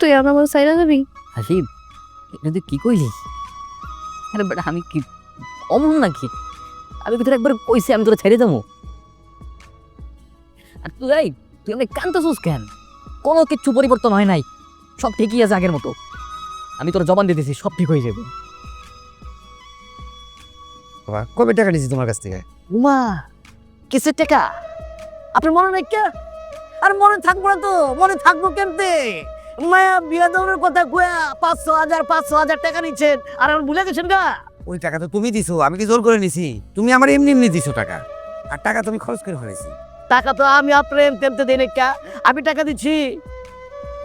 তুই আমার সাইরা যাবি? হাসিব এটা তুই কি কইলি আরে বেটা আমি কি অমন নাকি? আমি তোর একবার কইছি আমি তোরা ছেড়ে দেবো। আর তুই তুই কেন? কোনো কিচ্ছু পরিবর্তন হয় নাই। সব ঠিকই আছে আগের মতো। আমি তোর জবান দিতেছি সব ঠিক হয়ে যাবে। বাবা কবে টাকা নিয়েছি তোমার কাছ থেকে? উমা কিসের টাকা? আপনার মনে নাই কে? আর মনে থাকব না তো মনে থাকব কেমতে মায়া বিয়া দেওয়ার কথা কয়া পাঁচশো হাজার পাঁচশো হাজার টাকা নিচ্ছেন। আর আমার ভুলে গেছেন গা? ওই টাকা তো তুমি দিছো আমি কি জোর করে নিছি? তুমি আমার এমনি এমনি দিছো টাকা। আর টাকা তুমি খরচ করে ফেলেছি। টাকা তো আমি আপনার এমতে এমতে দিই নাকি আমি টাকা দিচ্ছি।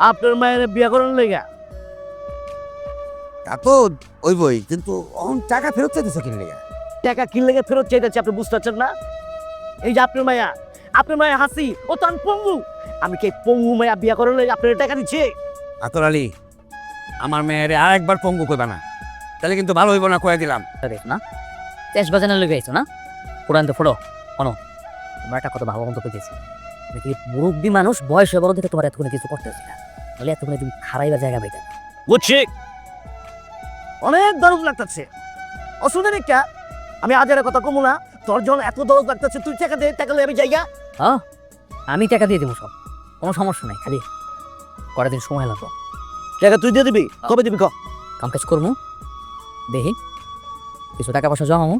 আপনার মায়ের বিয়া করার লেগা। তা তো ওই বই কিন্তু অহন টাকা ফেরত চাইতেছো কিনে লেগা? টাকা কিনলে গিয়ে ফেরত চাইতেছি আপনি বুঝতে পারছেন না? এই যে আপনার মায়া আপনার মায়া হাসি ও তো আমি পঙ্গু। আমি কি পঙ্গু মায়া বিয়া করার লেগে আপনার টাকা দিচ্ছি? আতর আলী আমার মেয়ের আর একবার পঙ্গু কইবা না। তাহলে কিন্তু ভালো হইব না কয়ে দিলাম। না? তেজ বাজানোর লেগে আইছো না? কোরআন তো ফোড়ো শোনো তোমার একটা কথা ভালো মতো পেয়েছি দেখি মুরব্বী মানুষ বয়স হয়ে বড় থেকে তোমার এতক্ষণে কিছু করতেছি না। তাহলে এতক্ষণে তুমি খারাইবার জায়গা পাইতে না। বুঝছি। অনেক দরদ লাগতেছে। অসুবিধা নেই কা আমি আজের কথা কমু না। তোর যখন এত দরদ লাগতেছে তুই টাকা দে টাকা আমি জায়গা হ্যাঁ? আমি টাকা দিয়ে দেবো সব। কোনো সমস্যা নাই খালি কটা দিন সময় লাগবে। টাকা তুই দিয়ে দিবি? কবে দিবি ক? কাম কাজ করব দেখি। কিছু টাকা পয়সা জমাবো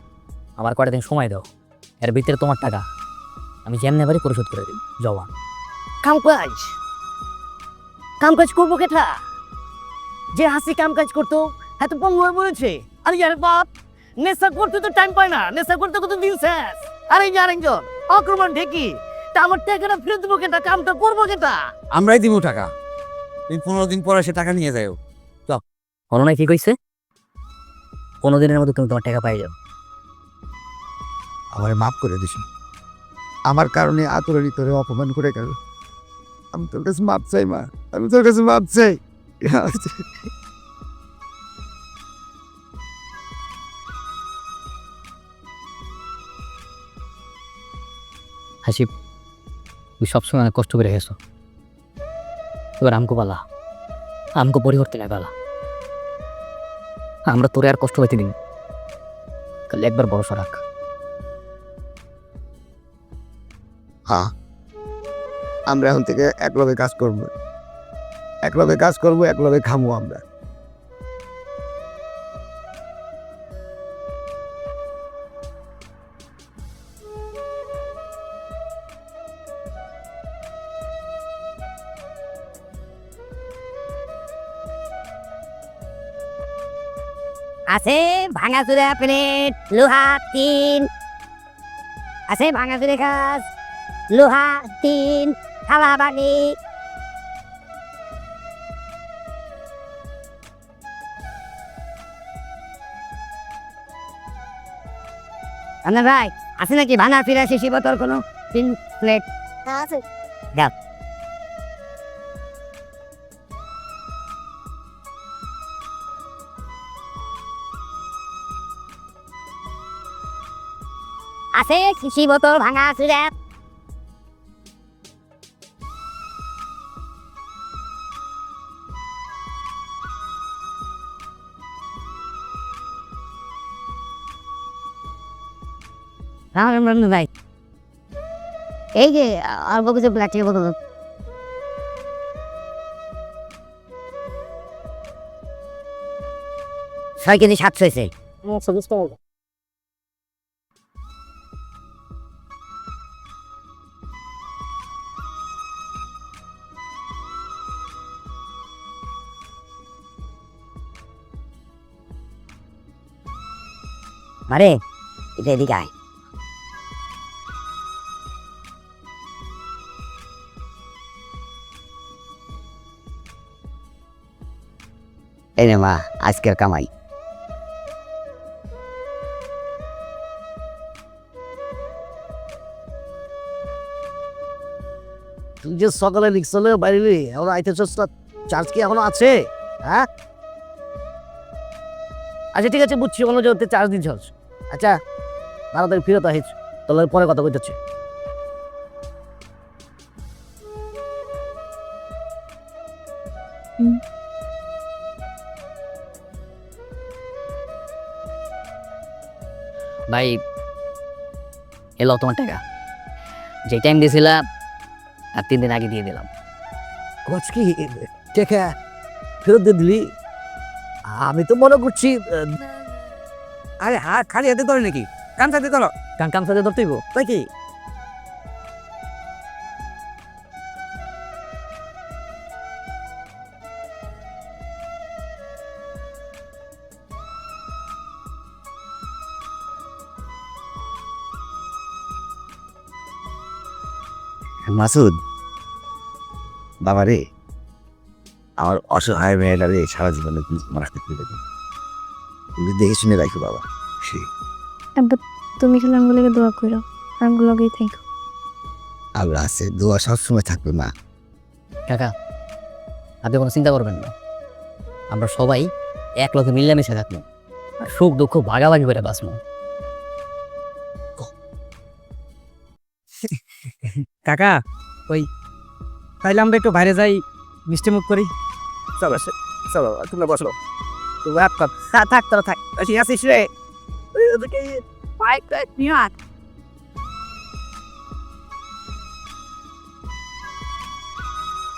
আমার কটা দিন সময় দাও। এর ভিতরে তোমার টাকা। আমি যেমনি বাড়ি পরিশোধ করে দিই জমা কাম কাজ? কাম কাজ করব কেটা যে হাসি কাম কাজ করতো এত পঙ্গু হয়ে বলেছে আরে ইয়ার বাপ নেশা করতে তো টাইম পায় না নেশা করতে কত দিন শেষ। আরে ইয়ার একজন আক্রমণ ঢেকি তা আমার টাকাটা ফেরত দেবো কেটা কামটা করব কেটা আমরাই দিব টাকা। তুমি পনেরো দিন পরে সে টাকা নিয়ে যাও অননায় কি কইছে? পনেরো দিনের মধ্যে তুমি তোমার টাকা পাই যাও। আমারে মাফ করে দিস। আমার কারণে আতরানি তোরে অপমান করে গেল। আমি তোর কাছে মাপ চাই মা। আমি তোর কাছে মাপ চাই। হাসিব তুই সবসময় অনেক কষ্ট করে গেছো। এবার আমকো পালা। আমকো পরিবর্তন পালা। আমরা তোরে আর কষ্ট হইতে দিন কালে একবার বড় রাখ। হ্যাঁ আমরা এখন থেকে একলগে কাজ করব। একলগে কাজ করব, একলগে খামো আমরা। আছে ভাঙাচুরা প্লেট লোহা টিন। আছে ভাঙাচুরে গাছ লোহা টিন থালা আপনার ভাই আছে নাকি ভাঙা ফিরা শিশি বোতল কোনো তিন প্লেট? আছে। দাও। আছে শিশি বোতল ভাঙা চুরা ভাই? এই যে, অল্প কিছু প্লাস্টিক বোতল। ছয় কেজি সাতশো হয়েছে আরে এটা এদিকে আয়। এই মা, আজকের কামাই। তুই যে সকালে লিখছিলে বাইরে এখন আইতেছস চার্জ কি এখনও আছে? হ্যাঁ? আচ্ছা ঠিক আছে, বুঝছি অন্য জায়গাতে চার্জ দিচ্ছস। আচ্ছা তাড়াতাড়ি ফিরত আহিস তাহলে পরে কথা কইতেছে ভাই এলো তোমার টাকা। যে টাইম দিয়েছিলা আর তিন দিন আগে দিয়ে দিলাম। কোচ কি টেকা ফেরত দিয়ে দিলি? আমি তো মনে করছি আরে হাত খালি হাতে ধরে নাকি? কান সাথে ধরো। কারণ কাম সাথে ধরতেইব তাই কি? মাসুদ বাবা রে আমার অসহায় মেয়েটা রে সারা জীবনে তুমি তোমার হাতে তুলে দেবে তুমি দেখে শুনে রাখো বাবা। সে। আব্বা তুমি খালি আমগুলোকে দোয়া করো। আমগুলোকেই থাকো আল্লাহ আছে দোয়া সবসময় থাকবে মা। কাকা আপনি কোনো চিন্তা করবেন না। আমরা সবাই এক লোকে মিলেমিশে থাকব। আর সুখ দুঃখ ভাগাভাগি করে বাঁচবো। কাকা ওই তাইলে আমরা একটু বাইরে যাই মিষ্টি মুখ করি। চলো সে- চলো তোমরা বসো। থাক থাক থাক আসিস রে বাইক নিয়ে আয়